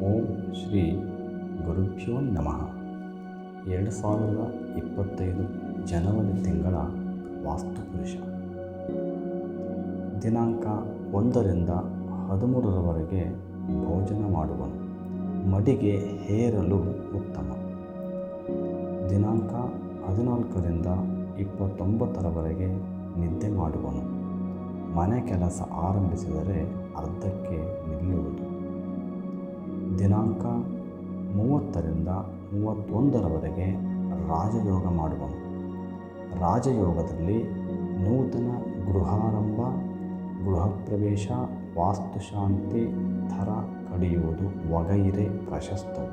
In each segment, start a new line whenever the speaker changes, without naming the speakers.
ಶ್ರೀ ಗುರುಭ್ಯೋ ನಮಃ. ಎರಡು ಸಾವಿರದ ಇಪ್ಪತ್ತೈದು ಜನವರಿ ತಿಂಗಳ ವಾಸ್ತುಪುರುಷ. ದಿನಾಂಕ ಒಂದರಿಂದ ಹದಿಮೂರರವರೆಗೆ ಭೋಜನ ಮಾಡುವನು. ಮಡಿಗೆ ಹೇರಲು ಉತ್ತಮ. ದಿನಾಂಕ ಹದಿನಾಲ್ಕರಿಂದ ಇಪ್ಪತ್ತೊಂಬತ್ತರವರೆಗೆ ನಿದ್ದೆ ಮಾಡುವನು. ಮನೆ ಕೆಲಸ ಆರಂಭಿಸಿದರೆ ಅರ್ಧಕ್ಕೆ ನಿಲ್ಲುವುದು. ದಿನಾಂಕ ಮೂವತ್ತರಿಂದ ಮೂವತ್ತೊಂದರವರೆಗೆ ರಾಜಯೋಗ ಮಾಡುವನು. ರಾಜಯೋಗದಲ್ಲಿ ನೂತನ ಗೃಹಾರಂಭ ಗೃಹ ಪ್ರವೇಶ ವಾಸ್ತುಶಾಂತಿ, ಥರ ಕಡಿಯುವುದು ವಗೈರೆ ಪ್ರಶಸ್ತವು.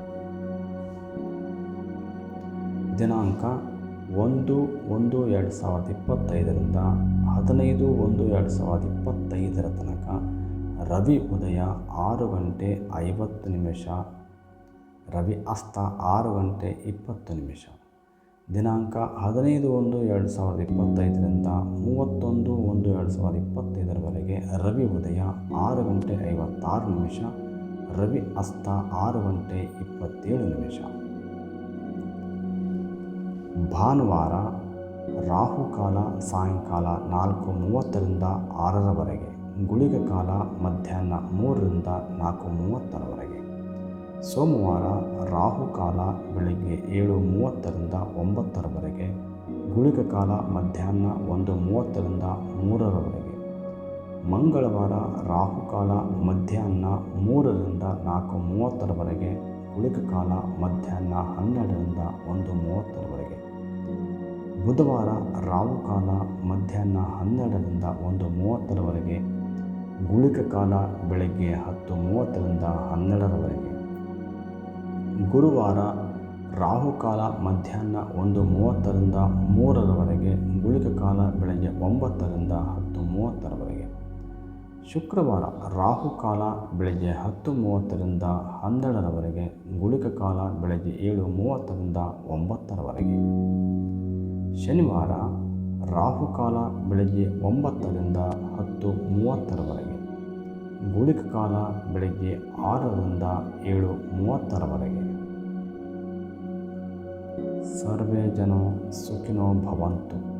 ದಿನಾಂಕ ಒಂದು ಒಂದು ಎರಡು ಸಾವಿರದ ಇಪ್ಪತ್ತೈದರಿಂದ ಹದಿನೈದು ಒಂದು ಎರಡು ಸಾವಿರದ ಇಪ್ಪತ್ತೈದರ ತನಕ ರವಿ ಉದಯ ಆರು ಗಂಟೆ ಐವತ್ತು ನಿಮಿಷ. ರವಿ ಅಸ್ತ ಆರು ಗಂಟೆ ಇಪ್ಪತ್ತು ನಿಮಿಷ. ದಿನಾಂಕ ಹದಿನೈದು ಒಂದು ಎರಡು ಸಾವಿರದ ಇಪ್ಪತ್ತೈದರಿಂದ ಮೂವತ್ತೊಂದು ಒಂದು ಎರಡು ಸಾವಿರದ ಇಪ್ಪತ್ತೈದರವರೆಗೆ ರವಿ ಉದಯ ಆರು ಗಂಟೆ ಐವತ್ತಾರು ನಿಮಿಷ. ರವಿ ಅಸ್ತ ಆರು ಗಂಟೆ ಇಪ್ಪತ್ತೇಳು ನಿಮಿಷ. ಭಾನುವಾರ ರಾಹುಕಾಲ ಸಾಯಂಕಾಲ ನಾಲ್ಕು ಮೂವತ್ತರಿಂದ ಆರರವರೆಗೆ ಗುಳಿಗ ಕಾಲ ಮಧ್ಯಾಹ್ನ ಮೂರರಿಂದ ನಾಲ್ಕು ಮೂವತ್ತರವರೆಗೆ. ಸೋಮವಾರ ರಾಹುಕಾಲ ಬೆಳಗ್ಗೆ ಏಳು ಮೂವತ್ತರಿಂದ ಒಂಬತ್ತರವರೆಗೆ. ಗುಳಿಗೆ ಕಾಲ ಮಧ್ಯಾಹ್ನ ಒಂದು ಮೂವತ್ತರಿಂದ ಮೂರರವರೆಗೆ. ಮಂಗಳವಾರ ರಾಹುಕಾಲ ಮಧ್ಯಾಹ್ನ ಮೂರರಿಂದ ನಾಲ್ಕು ಮೂವತ್ತರವರೆಗೆ. ಗುಳಿಗ ಕಾಲ ಮಧ್ಯಾಹ್ನ ಹನ್ನೆರಡರಿಂದ ಒಂದು ಮೂವತ್ತರವರೆಗೆ. ಬುಧವಾರ ರಾಹುಕಾಲ ಮಧ್ಯಾಹ್ನ ಹನ್ನೆರಡರಿಂದ ಒಂದು ಮೂವತ್ತರವರೆಗೆ. ಗುಳಿಕ ಕಾಲ ಬೆಳಗ್ಗೆ ಹತ್ತು ಮೂವತ್ತರಿಂದ ಹನ್ನೆರಡರವರೆಗೆ. ಗುರುವಾರ ರಾಹುಕಾಲ ಮಧ್ಯಾಹ್ನ ಒಂದು ಮೂವತ್ತರಿಂದ ಮೂರರವರೆಗೆ ಗುಳಿಕ ಕಾಲ ಬೆಳಗ್ಗೆ ಒಂಬತ್ತರಿಂದ ಹತ್ತು ಮೂವತ್ತರವರೆಗೆ ಶುಕ್ರವಾರ ರಾಹುಕಾಲ ಬೆಳಗ್ಗೆ ಹತ್ತು ಮೂವತ್ತರಿಂದ ಹನ್ನೆರಡರವರೆಗೆ ಗುಳಿಕ ಕಾಲ ಬೆಳಗ್ಗೆ ಏಳು ಮೂವತ್ತರಿಂದ ಒಂಬತ್ತರವರೆಗೆ. ಶನಿವಾರ ರಾಹುಕಾಲ ಬೆಳಗ್ಗೆ ಒಂಬತ್ತರಿಂದ ಹತ್ತು ಮೂವತ್ತರವರೆಗೆ. ಗುಳಿಕ ಕಾಲ ಬೆಳಗ್ಗೆ ಆರರಿಂದ ಏಳು ಮೂವತ್ತರವರೆಗೆ. ಸರ್ವೇ ಜನೋ ಸುಖಿನೋ ಭವಂತು.